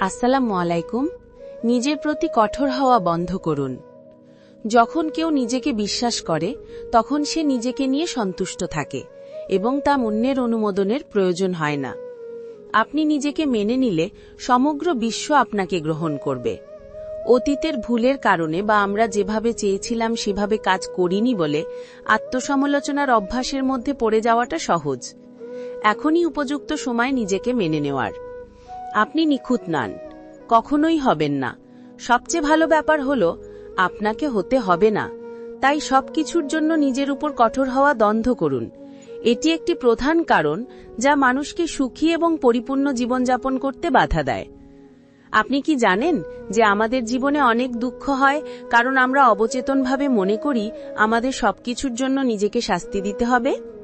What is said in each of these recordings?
আসসালামু আলাইকুম। নিজের প্রতি কঠোর হওয়া বন্ধ করুন। যখন কেউ নিজেকে বিশ্বাস করে, তখন সে নিজেকে নিয়ে সন্তুষ্ট থাকে এবং তা অন্যের অনুমোদনের প্রয়োজন হয় না। আপনি নিজেকে মেনে নিলে সমগ্র বিশ্ব আপনাকে গ্রহণ করবে। অতীতের ভুলের কারণে বা আমরা যেভাবে চেয়েছিলাম সেভাবে কাজ করিনি বলে আত্মসমালোচনার অভ্যাসের মধ্যে পড়ে যাওয়াটা সহজ। এখনই উপযুক্ত সময় নিজেকে মেনে নেওয়ার। আপনি নিখুঁত নান। কখনোই হবেন না। সবচেয়ে ভালো ব্যাপার হল, আপনাকে হতে হবে না। তাই সবকিছুর জন্য নিজের উপর কঠোর হওয়া দ্বন্দ্ব করুন। এটি একটি প্রধান কারণ যা মানুষকে সুখী এবং পরিপূর্ণ জীবনযাপন করতে বাধা দেয়। আপনি কি জানেন যে আমাদের জীবনে অনেক দুঃখ হয়, কারণ আমরা অবচেতনভাবে মনে করি আমাদের সবকিছুর জন্য নিজেকে শাস্তি দিতে হবে?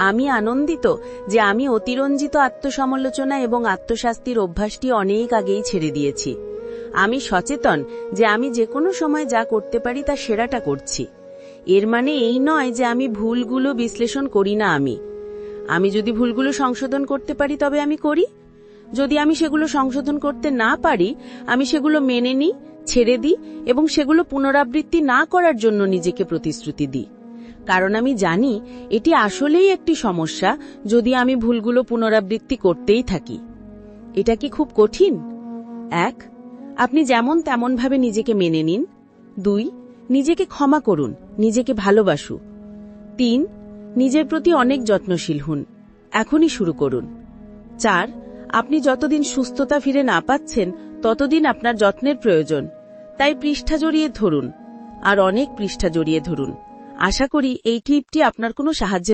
আমি আনন্দিত যে আমি অতিরঞ্জিত আত্মসমালোচনা এবং আত্মশাস্তির অভ্যাসটি অনেক আগেই ছেড়ে দিয়েছি। আমি সচেতন যে আমি যে কোনো সময় যা করতে পারি তা সেরাটা করছি। এর মানে এই নয় যে আমি ভুলগুলো বিশ্লেষণ করি না আমি। আমি যদি ভুলগুলো সংশোধন করতে পারি তবে আমি করি। যদি আমি সেগুলো সংশোধন করতে না পারি, আমি সেগুলো মেনে নিই, ছেড়ে দিই এবং সেগুলো পুনরাবৃত্তি না করার জন্য নিজেকে প্রতিশ্রুতি দিই। কারণ আমি জানি এটি আসলেই একটি সমস্যা যদি আমি ভুলগুলো পুনরাবৃত্তি করতেই থাকি। এটা কি খুব কঠিন? এক, আপনি যেমন তেমনভাবে নিজেকে মেনে নিন। দুই, নিজেকে ক্ষমা করুন, নিজেকে ভালোবাসু। তিন, নিজের প্রতি অনেক যত্নশীল হন, এখনই শুরু করুন। চার, আপনি যতদিন সুস্থতা ফিরে না পাচ্ছেন, ততদিন আপনার যত্নের প্রয়োজন। তাই পৃষ্ঠা জড়িয়ে ধরুন, আর অনেক পৃষ্ঠা জড়িয়ে ধরুন। আশা করি এই ক্লিপটি আপনার কোনো সাহায্যে